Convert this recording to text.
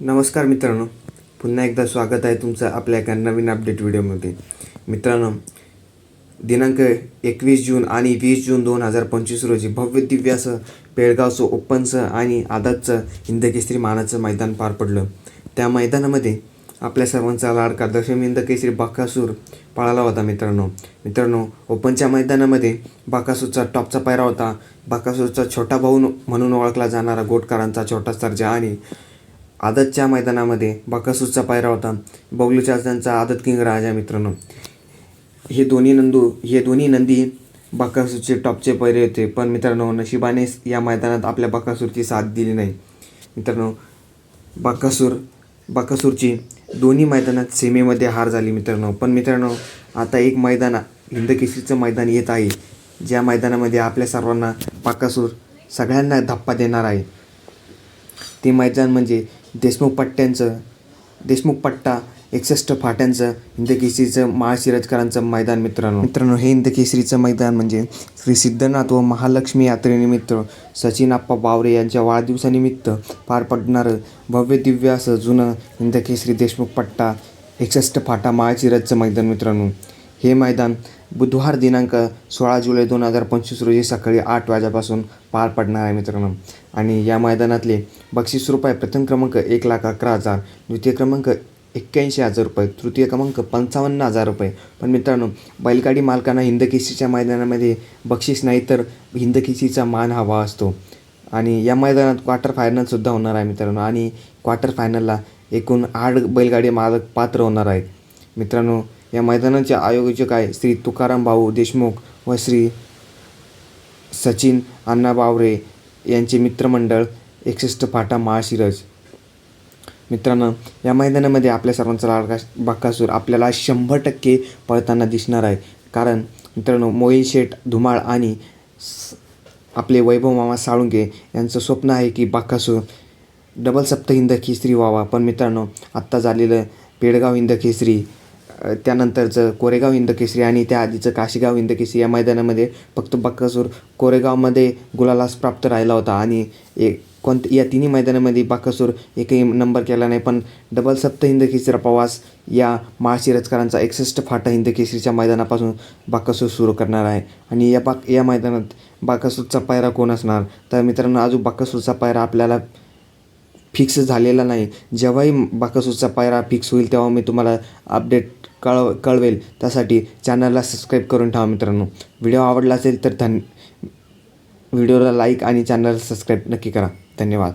नमस्कार मित्रांनो. पुन्हा एकदा स्वागत आहे तुमचं आपल्या एका नवीन अपडेट व्हिडिओमध्ये. मित्रांनो दिनांक एकवीस जून आणि वीस जून दोन हजार पंचवीस रोजी भव्य दिव्य असं पेळगावचं ओपनचं आणि आदातचं हिंदकेसरी मानाचं मैदान पार पडलं. त्या मैदानामध्ये आपल्या सर्वांचा लाडका दशमी हिंदकेसरी बाकासूर पळाला होता मित्रांनो. मित्रांनो ओपनच्या मैदानामध्ये बाकासूरचा टॉपचा पायरा होता. बाकासूरचा छोटा भाऊ म्हणून ओळखला जाणारा गोटकरांचा छोटा सर्जा आणि आदतच्या मैदानामध्ये बाकासूरचा पायरा होता. बबलू चाचांचा आदत किंग राजा मित्रांनो. हे दोन्ही नंदू हे दोन्ही नंदी बाकासूरचे टॉपचे पैरे होते. पण मित्रांनो नशिबाने या मैदानात आपल्या बाकासूरची साथ दिली नाही. मित्रांनो बाकासूर बाकासूरची दोन्ही मैदानात सेमीमध्ये हार झाली मित्रांनो. पण मित्रांनो आता एक मैदान हिंदकेसरीचं मैदान येत आहे. ज्या मैदानामध्ये आपल्या सर्वांना बाकासूर सगळ्यांना धप्पा देणार आहे. ते मैदान म्हणजे देशमुख पट्ट्यांचं देशमुख पट्टा एकसष्ट फाट्यांचं हिंदकेसरीचं माळशिरजकरांचं मैदान मित्रांनो. मित्रांनो हे हिंदकेसरीचं मैदान म्हणजे श्री सिद्धनाथ व महालक्ष्मी यात्रेनिमित्त सचिन आप्पा बावरे यांच्या वाढदिवसानिमित्त पार पडणारं भव्य दिव्य असं जुनं हिंदकेसरी देशमुख पट्टा एकसष्ट फाटा माळशिरजचं मैदान मित्रांनो. हे मैदान बुधवार दिनांक सोळा जुलै दोन हजार पंचवीस रोजी सकाळी आठ वाजेपासून पार पडणार आहे मित्रांनो. आणि या मैदानातले बक्षीस रुपये प्रथम क्रमांक एक लाख अकरा हजार द्वितीय क्रमांक एक्क्याऐंशी हजार रुपये तृतीय क्रमांक पंचावन्न हजार रुपये. पण मित्रांनो बैलगाडी मालकांना हिंदकेसरीच्या मैदानामध्ये बक्षीस नाही तर हिंदकेसरीचा मान हवा असतो. आणि या मैदानात क्वार्टर फायनलसुद्धा होणार आहे मित्रांनो. आणि क्वार्टर फायनलला एकूण आठ बैलगाडी मालक पात्र होणार आहेत. मित्रांनो या मैदानाचे आयोजक आहे श्री तुकाराम भाऊ देशमुख व श्री सचिन अण्णा बावरे यांचे मित्रमंडळ एकसष्ट फाटा महाशिरज मित्रांनो या मैदानामध्ये आपल्या सर्वांचा लाडका बाकासूर आपल्याला शंभर टक्के पळताना दिसणार आहे. कारण मित्रांनो मोहिल शेठ धुमाळ आणि स- आपले वैभव मामा साळुंके यांचं स्वप्न आहे की बाकासूर डबल सप्त हिंद केसरी व्हावा. पण मित्रांनो आत्ता झालेलं पेडगाव हिंद केसरी त्यानंतरचं कोरेगाव हिंदकेसरी आणि त्या आधीचं काशीगाव हिंदकेसरी या मैदानामध्ये फक्त बाकासूर कोरेगावमध्ये गुलालास प्राप्त राहिला होता आणि एक कोणत या तिन्ही मैदानामध्ये बाकासूर एकही नंबर केला नाही. पण डबल सप्त हिंदकेसरीचा प्रवास या महाशिरजकरांचा एकसष्ट फाटा हिंदकेसरीच्या मैदानापासून बाकासूर सुरू करणार आहे. आणि या बाक या मैदानात बाकासूरचा पायरा कोण असणार? तर मित्रांनो अजून बाकासूरचा पायरा आपल्याला फिक्स झालेला नाही. जेव्हाही बाकासूरचा पायरा फिक्स होईल तेव्हा मी तुम्हाला अपडेट कळव कळवेल. त्यासाठी चॅनलला सबस्क्राईब करून ठेवा मित्रांनो. व्हिडिओ आवडला असेल तर धन व्हिडिओला लाईक आणि चॅनलला सबस्क्राईब नक्की करा. धन्यवाद.